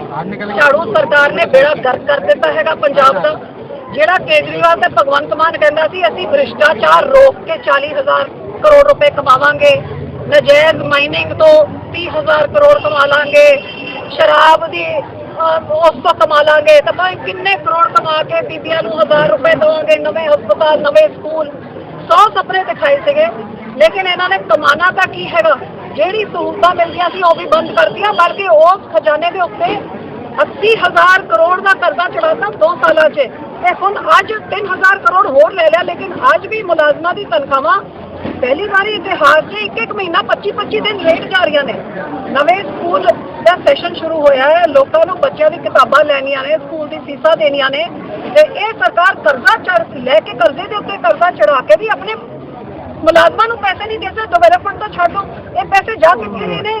ਝਾੜੂ ਸਰਕਾਰ ਨੇ ਬੇੜਾ ਗਰਕ ਕਰ ਦਿੱਤਾ ਹੈਗਾ ਪੰਜਾਬ ਦਾ। ਜਿਹੜਾ ਕੇਜਰੀਵਾਲ ਤੇ ਭਗਵੰਤ ਮਾਨ ਕਹਿੰਦਾ ਸੀ, ਅਸੀਂ ਭ੍ਰਿਸ਼ਟਾਚਾਰ ਰੋਕ ਕੇ 40000 ਕਰੋੜ ਰੁਪਏ ਕਮਾਵਾਂਗੇ, ਨਜਾਇਜ਼ ਮਾਈਨਿੰਗ ਤੋਂ 30000 ਕਰੋੜ ਕਮਾ ਲਾਂਗੇ, ਸ਼ਰਾਬ ਦੀ ਉਸ ਤੋਂ ਕਮਾ ਲਾਂਗੇ, ਤਾਂ ਭਾਈ ਕਿੰਨੇ ਕਰੋੜ ਕਮਾ ਕੇ ਬੀਬੀਆਂ ਨੂੰ 1000 ਰੁਪਏ ਦੇਵਾਂਗੇ, ਨਵੇਂ ਹਸਪਤਾਲ, ਨਵੇਂ ਸਕੂਲ। ਸੌ ਸੁਪਨੇ ਦਿਖਾਏ ਸੀਗੇ, ਲੇਕਿਨ ਇਹਨਾਂ ਨੇ ਕਮਾਣਾ ਤਾਂ ਕੀ ਹੈਗਾ? ਜਿਹੜੀ ਸਹੂਲਤਾਂ ਮਿਲਦੀਆਂ ਸੀ, ਉਹ ਵੀ ਬੰਦ ਕਰਤੀਆਂ, ਬਲਕਿ ਉਸ ਖਜ਼ਾਨੇ ਦੇ ਉੱਤੇ 80000 ਕਰੋੜ ਦਾ ਕਰਜ਼ਾ ਚੜਾਤਾ 2 ਸਾਲਾਂ 'ਚ। ਤੇ ਹੁਣ ਅੱਜ 3000 ਕਰੋੜ ਹੋਰ ਲੈ ਲਿਆ, ਲੇਕਿਨ ਅੱਜ ਵੀ ਮੁਲਾਜ਼ਮਾਂ ਦੀ ਤਨਖਾਹਾਂ ਪਹਿਲੀ ਵਾਰੀ ਇਤਿਹਾਸ 'ਚ ਇੱਕ ਇੱਕ ਮਹੀਨਾ 25 25 ਦਿਨ ਲੇਟ ਜਾ ਰਹੀਆਂ ਨੇ। ਨਵੇਂ ਸਕੂਲ ਦਾ ਸੈਸ਼ਨ ਸ਼ੁਰੂ ਹੋਇਆ ਹੈ, ਲੋਕਾਂ ਨੂੰ ਬੱਚਿਆਂ ਦੀ ਕਿਤਾਬਾਂ ਲੈਣੀਆਂ ਨੇ, ਸਕੂਲ ਦੀ ਫੀਸਾਂ ਦੇਣੀਆਂ ਨੇ, ਤੇ ਇਹ ਸਰਕਾਰ ਕਰਜ਼ਾ ਚੜ ਲੈ ਕੇ ਕਰਜ਼ੇ ਦੇ ਉੱਤੇ ਕਰਜ਼ਾ ਚੜਾ ਕੇ ਵੀ ਆਪਣੇ ਮੁਲਾਜ਼ਮਾਂ ਨੂੰ ਪੈਸੇ ਨਹੀਂ ਦਿੰਦੇ ਡਿਵੈਲਪਮੈਂਟ ਤੋਂ ਛੱਡੋ ਇਹ ਪੈਸੇ ਜਾ ਕਿੱਥੇ ਗਏ ਨੇ?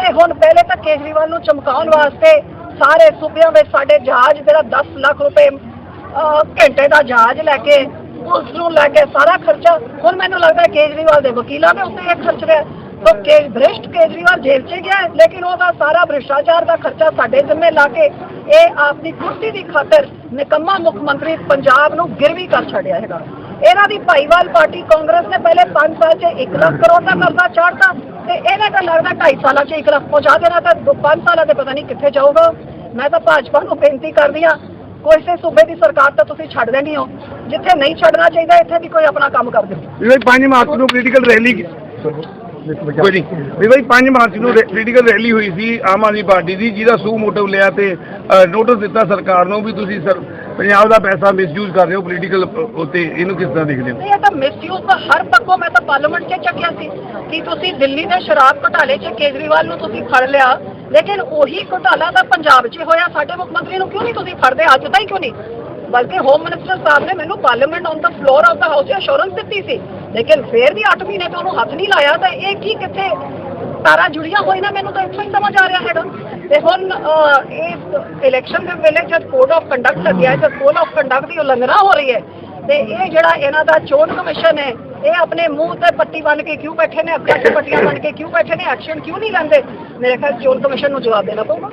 ਇਹ ਹੁਣ ਪਹਿਲੇ ਤਾਂ ਕੇਜਰੀਵਾਲ ਨੂੰ ਚਮਕਾਉਣ ਵਾਸਤੇ ਸਾਰੇ ਸੂਬਿਆਂ ਵਿੱਚ ਸਾਡੇ ਜਹਾਜ਼ ਜਿਹੜਾ 10 ਲੱਖ ਰੁਪਏ ਘੰਟੇ ਦਾ ਜਹਾਜ਼ ਲੈ ਕੇ, ਪੁਲਿਸ ਨੂੰ ਲੈ ਕੇ ਸਾਰਾ ਖਰਚਾ। ਹੁਣ ਮੈਨੂੰ ਲੱਗਦਾ ਕੇਜਰੀਵਾਲ ਦੇ ਵਕੀਲਾਂ ਦੇ ਉੱਤੇ ਇਹ ਖਰਚ ਰਿਹਾ। ਤਾਂ ਕੇ, ਭ੍ਰਿਸ਼ਟ ਕੇਜਰੀਵਾਲ ਜੇਲ੍ਹ 'ਚ ਗਿਆ ਲੇਕਿਨ ਉਹਦਾ ਸਾਰਾ ਭ੍ਰਿਸ਼ਟਾਚਾਰ ਦਾ ਖਰਚਾ ਸਾਡੇ ਜ਼ਿੰਮੇ ਲਾ ਕੇ ਇਹ ਆਪਣੀ ਕੁਰਸੀ ਦੀ ਖਾਤਰ ਨਿਕੰਮਾ ਮੁੱਖ ਮੰਤਰੀ ਪੰਜਾਬ ਨੂੰ ਗਿਰਵੀ ਕਰ ਛੱਡਿਆ ਹੈਗਾ। ਇਹਨਾਂ ਦੀ ਭਾਈਵਾਲ ਪਾਰਟੀ ਕਾਂਗਰਸ ਨੇ ਪਹਿਲੇ 5 ਸਾਲ 'ਚ 1 ਲੱਖ ਕਰੋੜ ਦਾ ਕਰਜ਼ਾ ਚਾੜਤਾ ਤੇ ਇਹਨੇ ਤਾਂ ਲੱਗਦਾ 2.5 ਸਾਲਾਂ 'ਚ 1 ਲੱਖ ਪਹੁੰਚਾ ਦੇਣਾ ਤਾਂ 5 ਸਾਲਾਂ ਦੇ ਪਤਾ ਨਹੀਂ ਕਿੱਥੇ ਜਾਊਗਾ। ਮੈਂ ਤਾਂ ਭਾਜਪਾ ਨੂੰ ਬੇਨਤੀ ਕਰਦੀ ਆ ਕੋਈ ਸੇ ਸੂਬੇ ਦੀ ਸਰਕਾਰ ਤਾਂ ਤੁਸੀਂ ਛੱਡ ਦੇਣੀ ਹੋ। ਜਿੱਥੇ ਨਹੀਂ ਛੱਡਣਾ ਚਾਹੀਦਾ, ਇੱਥੇ ਵੀ ਕੋਈ ਆਪਣਾ ਕੰਮ ਕਰ ਦਿਓ ਵੀ ਭਾਈ 5 ਮਾਰਚ ਨੂੰ ਪੋਲੀਟੀਕਲ ਰੈਲੀ ਕੋਈ ਨਹੀਂ ਵੀ ਭਾਈ 5 ਮਾਰਚ ਨੂੰ ਪੋਲੀਟੀਕਲ ਰੈਲੀ ਹੋਈ ਸੀ, ਆਮ ਆਦਮੀ ਪਾਰਟੀ ਦੀ, ਜਿਹਦਾ ਸੂ ਮੋਟਿਵ ਲਿਆ ਤੇ ਨੋਟਿਸ ਦਿੱਤਾ ਸਰਕਾਰ ਨੂੰ ਵੀ ਤੁਸੀਂ ਸਰ ਪੰਜਾਬ ਦਾ ਪੈਸਾ ਮਿਸਯੂਜ਼ ਕਰ ਰਹੇ ਹੋ ਪੋਲੀਟੀਕਲ ਉੱਤੇ, ਇਹਨੂੰ ਕਿਸ ਤਰ੍ਹਾਂ ਦੇਖਦੇ ਹੋ? ਇਹ ਤਾਂ ਮਿਸਯੂਜ਼ ਤਾਂ ਹਰ ਪੱਖੋਂ ਮੈਂ ਤਾਂ ਪਾਰਲੀਮੈਂਟ 'ਚ ਚੱਕਿਆ ਸੀ ਕਿ ਤੁਸੀਂ ਦਿੱਲੀ ਦੇ ਸ਼ਰਾਬ ਘੁਟਾਲੇ 'ਚ ਕੇਜਰੀਵਾਲ ਨੂੰ ਤੁਸੀਂ ਫੜ ਲਿਆ। ਲੇਕਿਨ ਉਹੀ ਘੁਟਾਲਾ ਤਾਂ ਪੰਜਾਬ 'ਚ ਹੋਇਆ। ਸਾਡੇ ਮੁੱਖ ਮੰਤਰੀ ਨੂੰ ਕਿਉਂ ਨਹੀਂ ਤੁਸੀਂ ਫੜਦੇ? ਅੱਜ ਤਾਂ ਹੀ ਕਿਉਂ ਨਹੀਂ? ਬਲਕਿ ਹੋਮ ਮਿਨਿਸਟਰ ਸਾਹਿਬ ਨੇ ਮੈਨੂੰ parliament on the floor of the house 'ਚ ਦਿੱਤੀ ਸੀ। ਲੇਕਿਨ ਫੇਰ ਵੀ 8 ਮਹੀਨੇ ਤੋਂ ਉਹਨੂੰ ਹੱਥ ਨਹੀਂ ਲਾਇਆ, ਤਾਂ ਇਹ ਕੀ ਕਿੱਥੇ ਤਾਰਾ ਜੁੜੀਆਂ ਹੋਈ ਨਾ? ਮੈਨੂੰ ਤਾਂ ਇੱਥੋਂ ਹੀ ਸਮਝ ਆ ਰਿਹਾ ਹੈਗਾ ਤੇ ਹੁਣ ਅਹ, ਇਸ ਇਲੈਕਸ਼ਨ ਦੇ ਵੇਲੇ ਜਦ ਕੋਡ ਆਫ ਕੰਡਕਟ ਲੱਗਿਆ ਜਦ ਕੋਡ ਆਫ ਕੰਡਕਟ ਦੀ ਉਲੰਘਣਾ ਹੋ ਰਹੀ ਹੈ ਤੇ ਇਹ ਜਿਹੜਾ ਇਹਨਾਂ ਦਾ ਚੋਣ ਕਮਿਸ਼ਨ ਹੈ ਇਹ ਆਪਣੇ ਮੂੰਹ ਤੇ ਪੱਟੀ ਬੰਨ ਕੇ ਕਿਉਂ ਬੈਠੇ ਨੇ ਅੱਖਾਂ 'ਚ ਪੱਟੀਆਂ ਬੰਨ ਕੇ ਕਿਉਂ ਬੈਠੇ ਨੇ ਐਕਸ਼ਨ ਕਿਉਂ ਨਹੀਂ ਲੈਂਦੇ? ਮੇਰੇ ਖਿਆਲ ਚੋਣ ਕਮਿਸ਼ਨ ਨੂੰ ਜਵਾਬ ਦੇਣਾ ਪਊਗਾ।